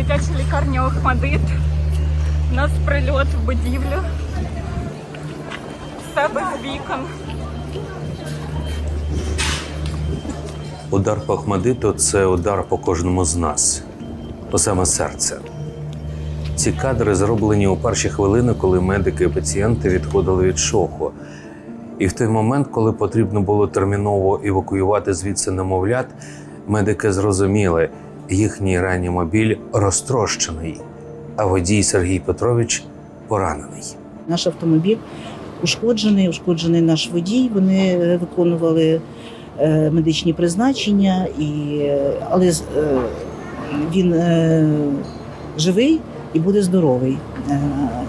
Дитяча лікарня Охмадит. У нас прильот в будівлю. Все без вікон. Удар по Ахмадиту – це удар по кожному з нас, по саме серце. Ці кадри зроблені у перші хвилини, коли медики і пацієнти відходили від шоку. І в той момент, коли потрібно було терміново евакуювати звідси немовлят, медики зрозуміли, їхній реанімобіль розтрощений, а водій Сергій Петрович поранений. Наш автомобіль ушкоджений, ушкоджений наш водій. Вони е, виконували е, медичні призначення, і, е, але він живий і буде здоровий,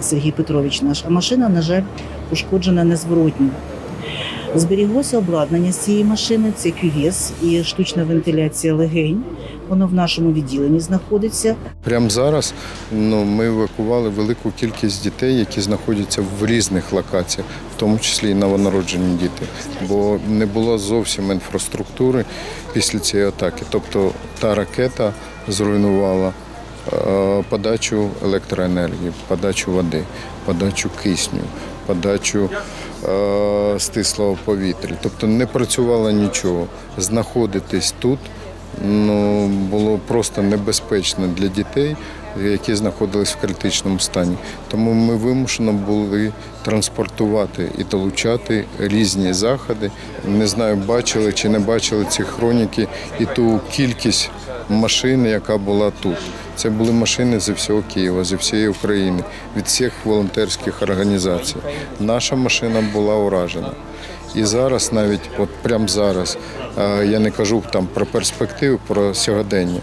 Сергій Петрович наш. А машина, на жаль, ушкоджена незворотньо. Зберіглося обладнання з цієї машини, це QVS і штучна вентиляція легень. Воно в нашому відділенні знаходиться. Прямо зараз ну, ми евакували велику кількість дітей, які знаходяться в різних локаціях, в тому числі і новонароджені діти, бо не було зовсім інфраструктури після цієї атаки. Тобто та ракета зруйнувала е, подачу електроенергії, подачу води, подачу кисню, подачу е, стислого повітря. Тобто не працювало нічого. Знаходитись тут ну, було просто небезпечно для дітей, які знаходились в критичному стані. Тому ми вимушено були транспортувати і долучати різні заходи. Не знаю, бачили чи не бачили ці хроніки і ту кількість машин, яка була тут. Це були машини зі всього Києва, зі всієї України, від всіх волонтерських організацій. Наша машина була уражена. І зараз, навіть от прямо зараз, я не кажу там про перспективи, про сьогодення.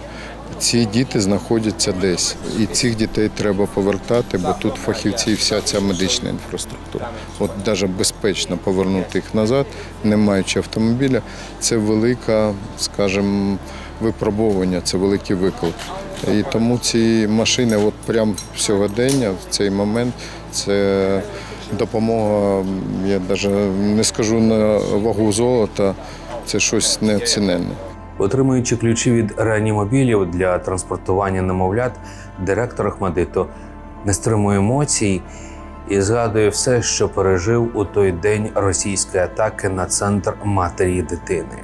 Ці діти знаходяться десь, і цих дітей треба повертати, бо тут фахівці і вся ця медична інфраструктура. От навіть безпечно повернути їх назад, не маючи автомобіля, це велика, скажімо, випробовування, це великий виклик. І тому ці машини, от прямо сьогодення, в цей момент, це допомога, я навіть не скажу на вагу золота, це щось неоціненне. Отримуючи ключі від реанімобілів для транспортування немовлят, директор Ахмадиту не стримує емоцій і згадує все, що пережив у той день російської атаки на центр матері дитини.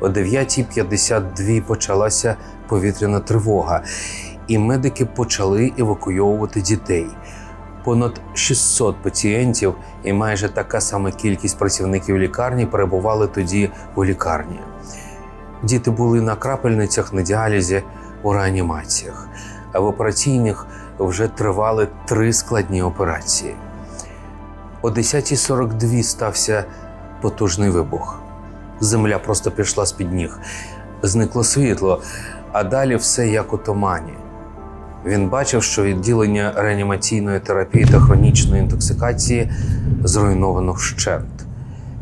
О 9.52 почалася повітряна тривога, і медики почали евакуйовувати дітей. Понад 600 пацієнтів і майже така сама кількість працівників лікарні перебували тоді у лікарні. Діти були на крапельницях на діалізі у реанімаціях, а в операційних вже тривали три складні операції. О 10.42 стався потужний вибух. Земля просто пішла з-під ніг, зникло світло, а далі все як у тумані. Він бачив, що відділення реанімаційної терапії та хронічної інтоксикації зруйновано вщент.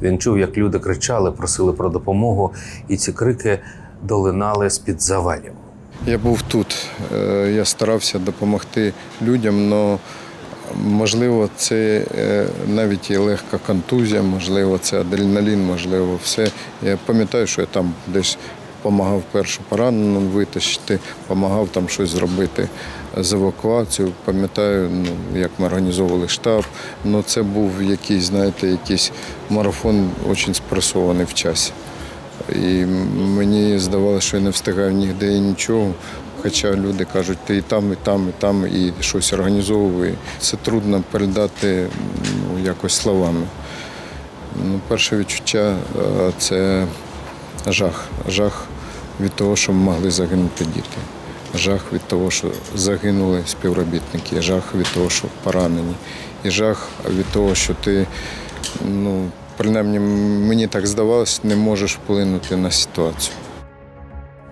Він чув, як люди кричали, просили про допомогу, і ці крики долинали з-під завалів. Я був тут, е, я старався допомогти людям, але можливо, це е, навіть і легка контузія, можливо, це адреналін, можливо, все. Я пам'ятаю, що я там десь допомагав першу поранену витащити, допомагав там щось зробити з евакуацією. Пам'ятаю, ну, як ми організовували штаб. Ну, це був якийсь, знаєте, якийсь марафон дуже спресований в часі. І мені здавалося, що я не встигаю ніде і нічого. Хоча люди кажуть, ти і там, і там, і там, і щось організовує. Це трудно передати ну, якось словами. Ну, перше відчуття е, це жах. Жах від того, що могли загинути діти. Жах від того, що загинули співробітники, жах від того, що поранені. І жах від того, що ти, ну, принаймні, мені так здавалось, не можеш вплинути на ситуацію.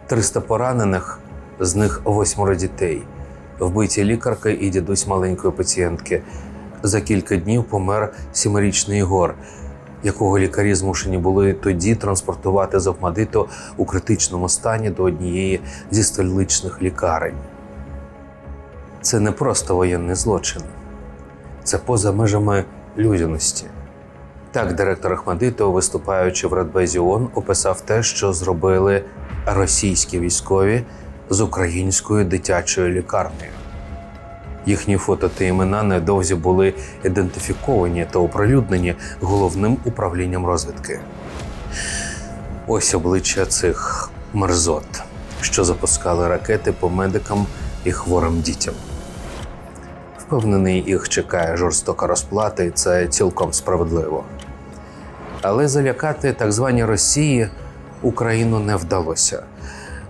300 поранених, з них восьмеро дітей, вбиті лікарка і дідусь маленької пацієнтки. За кілька днів помер сімирічний Ігор, якого лікарі змушені були тоді транспортувати з Охмадиту у критичному стані до однієї зі столичних лікарень. Це не просто воєнний злочин, це поза межами людяності. Так, директор Ахмадиту, виступаючи в Радбезі ООН, описав те, що зробили російські військові з українською дитячою лікарнею. Їхні фото та імена невдовзі були ідентифіковані та оприлюднені головним управлінням розвідки. Ось обличчя цих мерзот, що запускали ракети по медикам і хворим дітям. Впевнений, їх чекає жорстока розплата, і це цілком справедливо. Але залякати так звані Росії Україну не вдалося.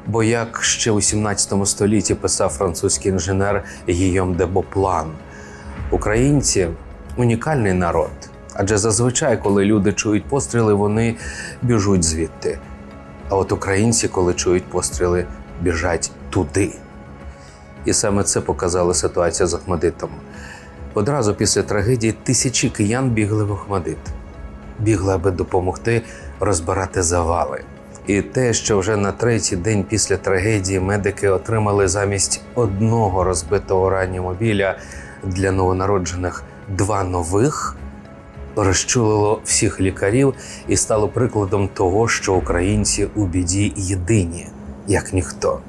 Бо як ще у 17 столітті писав французький інженер Гійом де Боплан, українці унікальний народ. Адже зазвичай, коли люди чують постріли, вони біжуть звідти. А от українці, коли чують постріли, біжать туди. І саме це показала ситуація з Ахмадитом. Одразу після трагедії тисячі киян бігли в Ахмадит. Бігли, аби допомогти розбирати завали. І те, що вже на третій день після трагедії медики отримали замість одного розбитого реанімобіля для новонароджених два нових, розчулило всіх лікарів і стало прикладом того, що українці у біді єдині, як ніхто.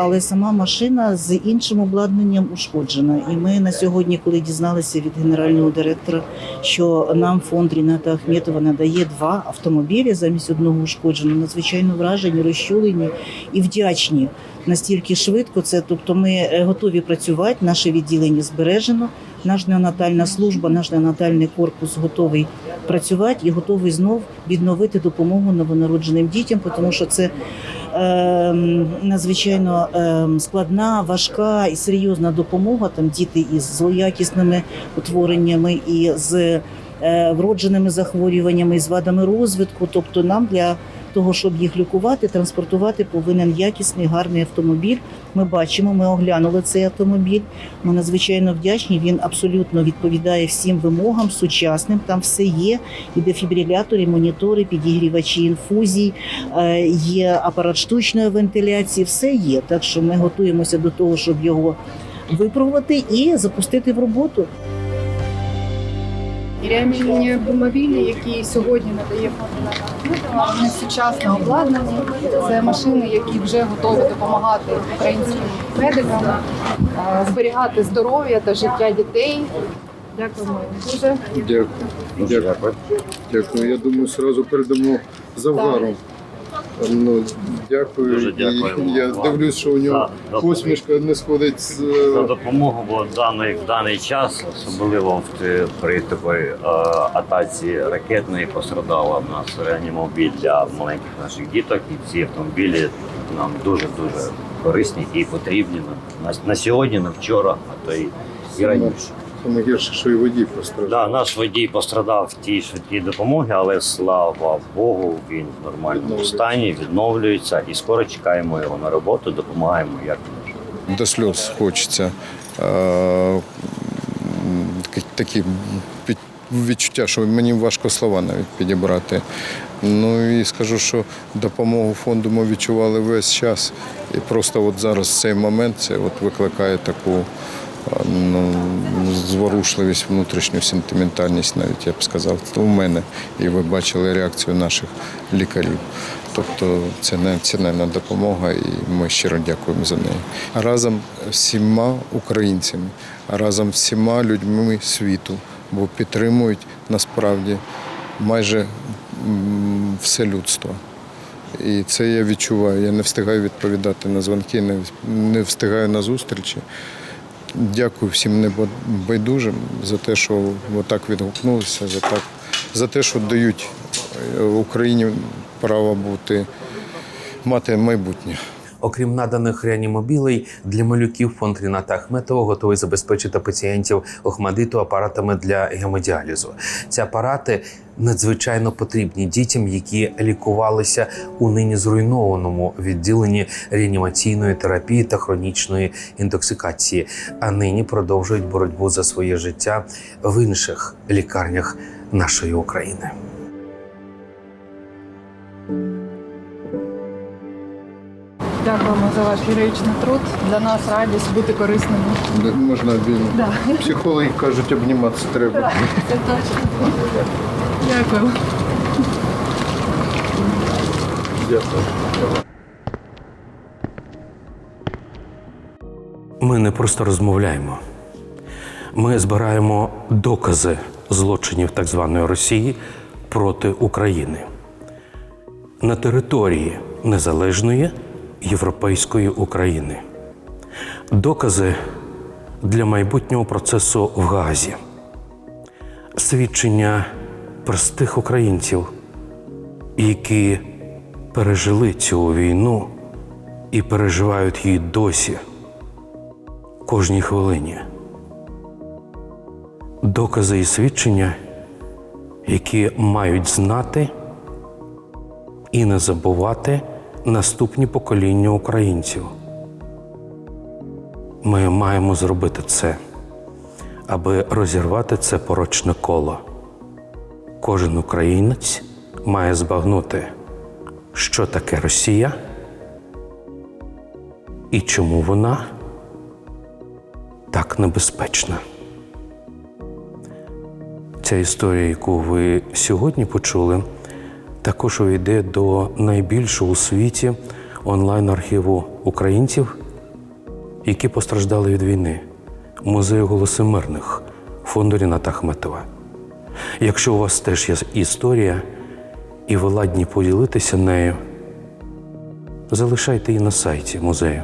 Але сама машина з іншим обладнанням ушкоджена. І ми на сьогодні, коли дізналися від генерального директора, що нам фонд Ріната Ахметова надає два автомобілі замість одного ушкодженого, надзвичайно вражені, розчулені і вдячні настільки швидко. Це тобто, ми е, готові працювати. Наше відділення збережено. Наш неонатальна служба, наш неонатальний корпус готовий працювати і готовий знов відновити допомогу новонародженим дітям, тому що це надзвичайно е, складна, важка і серйозна допомога. Там діти із злоякісними утвореннями і з е, вродженими захворюваннями, і з вадами розвитку. Тобто, нам для того, щоб їх лікувати, транспортувати, повинен якісний гарний автомобіль. Ми бачимо, ми оглянули цей автомобіль. Ми надзвичайно вдячні. Він абсолютно відповідає всім вимогам сучасним. Там все є. І дефібрилятори, монітори, підігрівачі інфузій, е, є апарат штучної вентиляції. Все є. Так що ми готуємося до того, щоб його випробувати і запустити в роботу. І реанімобілі, які сьогодні надає фонд сучасне обладнання. Це машини, які вже готові допомагати українським медикам е, зберігати здоров'я та життя дітей. Дякуємо дуже. Дякую. Дякую. Дякую. Я думаю, одразу передамо Завгару. Ну, дякую. Дуже дякуємо Я вам. дивлюсь, що у нього За посмішка не сходить з за е, допомогу, бо в даний, в даний час, особливо в при такій е, атаці ракетної, пострадала в нас реанімобіль для маленьких наших діток. І ці автомобілі нам дуже дуже корисні і потрібні на, на, на сьогодні, на вчора, а то й, і раніше. Саме гірше, що і водій постраждав. Да, наш водій пострадав в тій швидкій допомогі, але слава Богу, він в нормальному стані, відновлюється і скоро чекаємо його на роботу, допомагаємо як можемо. До сльоз хочеться. Е, Такі під- відчуття, що мені важко слова навіть підібрати. Ну і скажу, що допомогу фонду ми відчували весь час. І просто от зараз цей момент це от викликає таку ну, зворушливість, внутрішню сентиментальність, навіть я б сказав, у мене. І ви бачили реакцію наших лікарів. Тобто це не цінна допомога, і ми щиро дякуємо за неї. Разом всіма українцями, разом всіма людьми світу, бо підтримують насправді майже все людство. І це я відчуваю. Я не встигаю відповідати на дзвонки, не, не встигаю на зустрічі. Дякую всім небайдужим за те, що отак відгукнулися, за, так, за те, що дають е, Україні право бути, мати майбутнє. Окрім наданих реанімобілей, для малюків фонд Ріната Ахметова готовий забезпечити пацієнтів Охмадиту апаратами для гемодіалізу. Ці апарати надзвичайно потрібні дітям, які лікувалися у нині зруйнованому відділенні реанімаційної терапії та хронічної інтоксикації, а нині продовжують боротьбу за своє життя в інших лікарнях нашої України. Дякуємо за ваш героїчний труд. Для нас радість бути корисними. Можна. Да. Психологи кажуть, обніматися треба. Це точно. Дякую. Дякую. Ми не просто розмовляємо, ми збираємо докази злочинів так званої Росії проти України на території незалежної європейської України. Докази для майбутнього процесу в Газі, свідчення простих українців, які пережили цю війну і переживають її досі кожній хвилині. Докази і свідчення, які мають знати і не забувати наступні покоління українців. Ми маємо зробити це, аби розірвати це порочне коло. Кожен українець має збагнути, що таке Росія і чому вона так небезпечна. Ця історія, яку ви сьогодні почули, також увійде до найбільшого у світі онлайн-архіву українців, які постраждали від війни, музею голоси мирних фонду Ріната Ахметова. Якщо у вас теж є історія, і ви ладні поділитися нею, залишайте її на сайті музею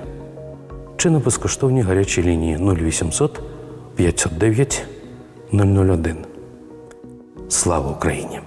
чи на безкоштовній гарячій лінії 0800 509 001. Слава Україні!